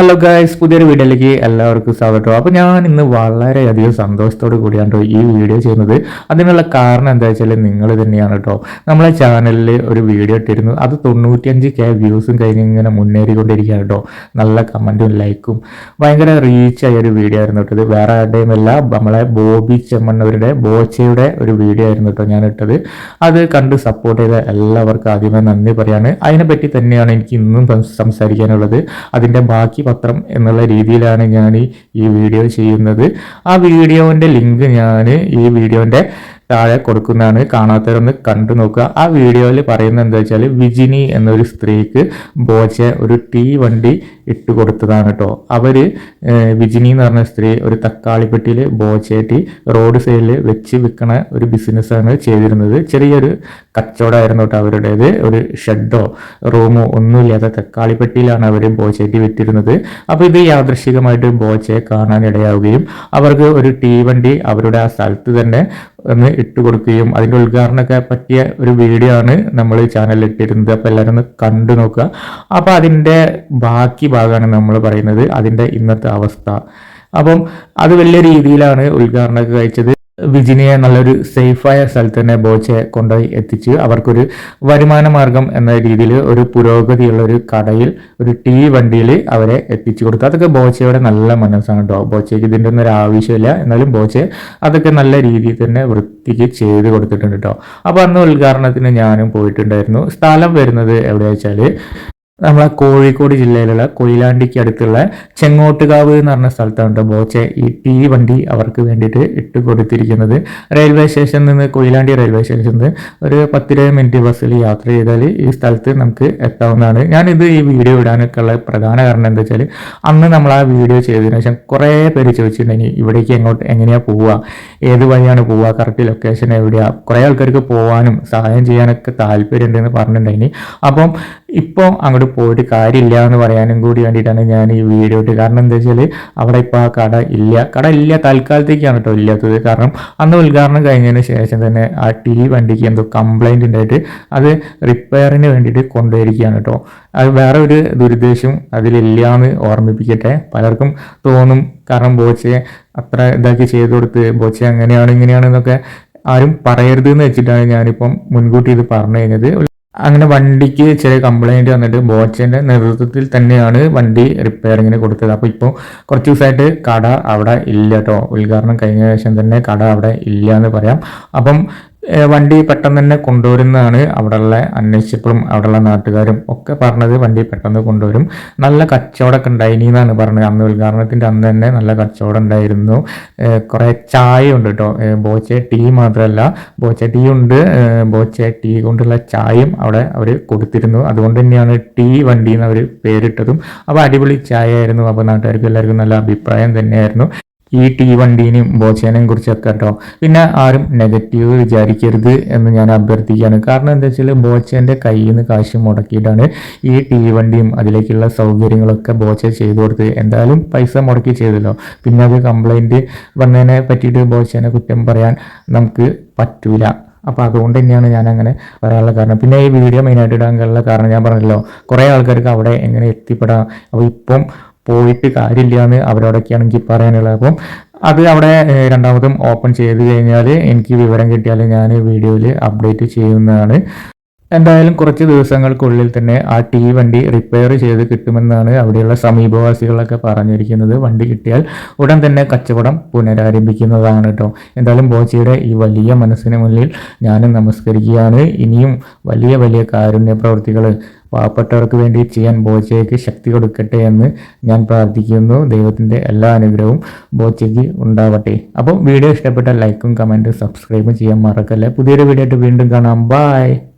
Hello guys പുതിയൊരു വീഡിയോയിലേക്ക് എല്ലാവർക്കും സ്വാഗതം. അപ്പോൾ ഞാൻ ഇന്ന് വളരെയധികം സന്തോഷത്തോട് കൂടിയാണ് കേട്ടോ ഈ വീഡിയോ ചെയ്യുന്നത്. അതിനുള്ള കാരണം എന്താ വെച്ചാൽ നിങ്ങൾ തന്നെയാണ് കേട്ടോ നമ്മളെ ചാനലിൽ ഒരു വീഡിയോ ഇട്ടിരുന്നു. അത് തൊണ്ണൂറ്റിയഞ്ച് കെ വ്യൂസും കഴിഞ്ഞ് ഇങ്ങനെ മുന്നേറിക്കൊണ്ടിരിക്കുകയാണ് കേട്ടോ നല്ല കമന്റും ലൈക്കും ഭയങ്കര റീച്ചായ ഒരു വീഡിയോ ആയിരുന്നു കേട്ടത് വേറെ ആരുടെയും അല്ല നമ്മളെ ബോബി ചെമ്മണ്ണവരുടെ ബോച്ചയുടെ ഒരു വീഡിയോ ആയിരുന്നു കേട്ടോ ഞാൻ ഇട്ടത്. അത് കണ്ട് സപ്പോർട്ട് ചെയ്ത എല്ലാവർക്കും ആദ്യമേ നന്ദി പറയാണ്. അതിനെപ്പറ്റി തന്നെയാണ് എനിക്ക് ഇന്നും സംസാരിക്കാനുള്ളത്. അതിന്റെ ബാക്കി പത്രം എന്നുള്ള രീതിയിലാണ് ഞാൻ ഈ- വീഡിയോ ചെയ്യുന്നത്. ആ വീഡിയോന്റെ ലിങ്ക് ഞാൻ ഈ വീഡിയോന്റെ താഴെ കൊടുക്കുന്നതാണ് കാണാത്തവരൊന്ന് കണ്ടു നോക്കുക. ആ വീഡിയോയിൽ പറയുന്നത് എന്താ വെച്ചാൽ വിജിനി എന്നൊരു സ്ത്രീക്ക് ബോച്ച ഒരു ടീ വണ്ടി ഇട്ട് കൊടുത്തതാണ് കേട്ടോ അവർ വിജിനി എന്ന് പറഞ്ഞ സ്ത്രീ ഒരു തക്കാളിപ്പെട്ടിയിൽ ബോച്ചേട്ടി റോഡ് സൈഡിൽ വെച്ച് വിൽക്കണ ഒരു ബിസിനസ്സാണ് ചെയ്തിരുന്നത്. ചെറിയൊരു കച്ചവടമായിരുന്നു കേട്ടോ അവരുടേത്. ഒരു ഷെഡോ റൂമോ ഒന്നുമില്ലാത്ത തക്കാളിപ്പെട്ടിയിലാണ് അവർ ബോച്ചേറ്റി വിറ്റിരുന്നത്. അപ്പോൾ ഇത് യാദൃശികമായിട്ട് ബോച്ചയെ കാണാൻ ഇടയാവുകയും അവർക്ക് ഒരു ടീ വണ്ടി അവരുടെ ആ സ്ഥലത്ത് തന്നെ ഒന്ന് ഇട്ട് കൊടുക്കുകയും അതിന്റെ ഉദ്ഘാടനമൊക്കെ പറ്റിയ ഒരു വീഡിയോ ആണ് നമ്മൾ ചാനലിൽ ഇട്ടിരുന്നത്. അപ്പോൾ എല്ലാവരും ഒന്ന് കണ്ടു നോക്കുക. അപ്പോൾ അതിന്റെ ബാക്കി ഭാഗമാണ് നമ്മൾ പറയുന്നത്. അതിന്റെ ഇന്നത്തെ അവസ്ഥ. അപ്പം അത് വലിയ രീതിയിലാണ് ഉദ്ഘാടനമൊക്കെ കഴിച്ചത്. വിജിനിയെ നല്ലൊരു സേഫായ സ്ഥലത്ത് തന്നെ ബോച്ചെ കൊണ്ടുപോയി എത്തിച്ച് അവർക്കൊരു വരുമാന മാർഗം എന്ന രീതിയിൽ ഒരു പുരോഗതിയുള്ള ഒരു കടയിൽ ഒരു ടീ വണ്ടിയിൽ അവരെ എത്തിച്ചു കൊടുത്തു. അതൊക്കെ ബോച്ചയുടെ നല്ല മനസ്സാണ് കേട്ടോ ബോച്ചയ്ക്ക് ഇതിന്റെ ഒന്നും ഒരു ആവശ്യമില്ല. എന്നാലും ബോച്ചെ അതൊക്കെ നല്ല രീതിയിൽ തന്നെ വൃത്തിക്ക് ചെയ്ത് കൊടുത്തിട്ടുണ്ട് കേട്ടോ അപ്പോൾ അന്ന് ഉദ്ഘാടനത്തിന് ഞാനും പോയിട്ടുണ്ടായിരുന്നു. സ്ഥലം വരുന്നത് എവിടെയാ വെച്ചാൽ നമ്മളെ കോഴിക്കോട് ജില്ലയിലുള്ള കൊയിലാണ്ടിക്ക് അടുത്തുള്ള ചെങ്ങോട്ടുകാവ് എന്ന് പറഞ്ഞ സ്ഥലത്താണ് ബോച്ചെ ഈ ടീ വണ്ടി അവർക്ക് വേണ്ടിയിട്ട് ഇട്ട് കൊടുത്തിരിക്കുന്നത്. റെയിൽവേ സ്റ്റേഷനിൽ നിന്ന് കൊയിലാണ്ടി റെയിൽവേ സ്റ്റേഷനിൽ നിന്ന് ഒരു പത്തിരുപത് മിനിറ്റ് ബസ്സിൽ യാത്ര ചെയ്താൽ ഈ സ്ഥലത്ത് നമുക്ക് എത്താവുന്നതാണ്. ഞാനിത് ഈ വീഡിയോ ഇടാനൊക്കെ ഉള്ള പ്രധാന കാരണം എന്താ വെച്ചാൽ അന്ന് നമ്മൾ ആ വീഡിയോ ചെയ്തതിനു ശേഷം കുറേ പേര് ചോദിച്ചിട്ടുണ്ടെങ്കിൽ ഇവിടേക്ക് എങ്ങോട്ട് എങ്ങനെയാണ് പോവുക? ഏത് വഴിയാണ് പോവുക? കറക്റ്റ് ലൊക്കേഷൻ എവിടെയാണ് കുറേ ആൾക്കാർക്ക് പോകാനും സഹായം ചെയ്യാനൊക്കെ താല്പര്യമുണ്ടെന്ന് പറഞ്ഞിട്ടുണ്ടെങ്കിൽ അപ്പം ഇപ്പോൾ അങ്ങോട്ട് പോയിട്ട് കാര്യമില്ല എന്ന് പറയാനും കൂടി വേണ്ടിയിട്ടാണ് ഞാൻ ഈ വീഡിയോ ഇട്ട് കാരണം എന്താ വെച്ചാൽ അവിടെ ഇപ്പോൾ ആ കട ഇല്ല. കട ഇല്ല തൽക്കാലത്തേക്കാണ് കേട്ടോ ഇല്ലാത്തത്. കാരണം അന്ന് ഉദ്ഘാടനം കഴിഞ്ഞതിന് ശേഷം തന്നെ ആ ടീ വണ്ടിക്ക് എന്തോ കംപ്ലൈന്റ് ഉണ്ടായിട്ട് അത് റിപ്പയറിന് വേണ്ടിയിട്ട് കൊണ്ടുവരികയാണ് കേട്ടോ. അത് വേറെ ഒരു ദുരുദ്ദേശം അതിലില്ല എന്ന് ഓർമ്മിപ്പിക്കട്ടെ. പലർക്കും തോന്നും കാരണം ബോച്ചയെ അത്ര ഇതാക്കി ചെയ്തു കൊടുത്ത് ബോച്ചെ അങ്ങനെയാണ് എന്നൊക്കെ ആരും പറയരുത് എന്ന് വെച്ചിട്ടാണ് ഞാനിപ്പം മുൻകൂട്ടി ഇത് പറഞ്ഞു കഴിഞ്ഞത്. അങ്ങനെ വണ്ടിക്ക് ചെറിയ കംപ്ലൈന്റ് വന്നിട്ട് ബോച്ചന്റെ നേതൃത്വത്തിൽ തന്നെയാണ് വണ്ടി റിപ്പയറിങ്ങിന് കൊടുത്തത്. അപ്പോൾ ഇപ്പോൾ കുറച്ച് ദിവസമായിട്ട് കട അവിടെ ഇല്ല കേട്ടോ ഉദ്ഘാടനം കഴിഞ്ഞ ശേഷം തന്നെ കട അവിടെ ഇല്ല എന്ന് പറയാം. അപ്പം വണ്ടി പെട്ടെന്ന് തന്നെ കൊണ്ടുവരുന്നതാണ് അവിടെയുള്ള അന്വേഷിച്ചപ്പോഴും അവിടെയുള്ള നാട്ടുകാരും ഒക്കെ പറഞ്ഞത് വണ്ടി പെട്ടെന്ന് കൊണ്ടുവരും. നല്ല കച്ചവടമൊക്കെ ഉണ്ടായിനി എന്നാണ് പറഞ്ഞത്. അന്ന് ഉദ്ഘാടനത്തിന്റെ അന്ന് തന്നെ നല്ല കച്ചവടം ഉണ്ടായിരുന്നു. കുറേ ചായ ഉണ്ട് കേട്ടോ ബോച്ചെ ടീ മാത്രമല്ല ബോച്ചെ ടീ ഉണ്ട്. ബോച്ചെ ടീ കൊണ്ടുള്ള ചായയും അവിടെ അവർ കൊടുത്തിരുന്നു. അതുകൊണ്ട് തന്നെയാണ് ടീ വണ്ടി എന്ന് അവർ പേരിട്ടതും. അപ്പോൾ അടിപൊളി ചായ ആയിരുന്നു അപ്പോൾ നാട്ടുകാർക്ക് എല്ലാവർക്കും നല്ല അഭിപ്രായം തന്നെയായിരുന്നു. ഈ ടി വണ്ടീനെയും ബോച്ചേനെയും കുറിച്ചൊക്കെ കേട്ടോ പിന്നെ ആരും നെഗറ്റീവ് വിചാരിക്കരുത് എന്ന് ഞാൻ അഭ്യർത്ഥിക്കുകയാണ്. കാരണം എന്താ വെച്ചാൽ ബോച്ചേന്റെ കയ്യിൽ നിന്ന് കാശ് മുടക്കിയിട്ടാണ് ഈ ടി വണ്ടിയും അതിലേക്കുള്ള സൗകര്യങ്ങളൊക്കെ ബോച്ച ചെയ്തു കൊടുത്ത് എന്തായാലും പൈസ മുടക്കി ചെയ്തല്ലോ. പിന്നെ അത് കംപ്ലൈന്റ് വന്നതിനെ പറ്റിയിട്ട് ബോച്ചേനെ കുറ്റം പറയാൻ നമുക്ക് പറ്റൂല. അപ്പോൾ അതുകൊണ്ട് തന്നെയാണ് ഞാൻ അങ്ങനെ പറയാനുള്ള കാരണം. പിന്നെ ഈ വീഡിയോ മെയിനായിട്ട് ഇടാനുള്ള കാരണം ഞാൻ പറഞ്ഞല്ലോ കുറേ ആൾക്കാർക്ക് അവിടെ എങ്ങനെ എത്തിപ്പെടാം. അപ്പോൾ ഇപ്പം പോയിട്ട് കാര്യമില്ല എന്ന് അവരോടൊക്കെയാണ് പറയാനുള്ളത്. അപ്പം അത് അവിടെ രണ്ടാമതും ഓപ്പൺ ചെയ്ത് കഴിഞ്ഞാൽ എനിക്ക് വിവരം കിട്ടിയാൽ ഞാൻ വീഡിയോയിൽ അപ്ഡേറ്റ് ചെയ്യുന്നതാണ്. എന്തായാലും കുറച്ച് ദിവസങ്ങൾക്കുള്ളിൽ തന്നെ ആ ടി വണ്ടി റിപ്പയർ ചെയ്ത് കിട്ടുമെന്നാണ് അവിടെയുള്ള സമീപവാസികളൊക്കെ പറഞ്ഞിരിക്കുന്നത്. വണ്ടി കിട്ടിയാൽ ഉടൻ തന്നെ കച്ചവടം പുനരാരംഭിക്കുന്നതാണ് കേട്ടോ എന്തായാലും ബോച്ചയുടെ ഈ വലിയ മനസ്സിന് മുന്നിൽ ഞാനും നമസ്കരിക്കുകയാണ്. ഇനിയും വലിയ വലിയ കാരുണ്യ പ്രവൃത്തികൾ പാവപ്പെട്ടവർക്ക് വേണ്ടി ചെയ്യാൻ ബോച്ചയ്ക്ക് ശക്തി കൊടുക്കട്ടെ എന്ന് ഞാൻ പ്രാർത്ഥിക്കുന്നു. ദൈവത്തിന്റെ എല്ലാ അനുഗ്രഹവും ബോച്ചയ്ക്ക് ഉണ്ടാവട്ടെ. അപ്പം വീഡിയോ ഇഷ്ടപ്പെട്ട ലൈക്കും കമന്റും സബ്സ്ക്രൈബും ചെയ്യാൻ മറക്കല്ലേ. പുതിയൊരു വീഡിയോ ആയിട്ട് വീണ്ടും കാണാം. ബായ്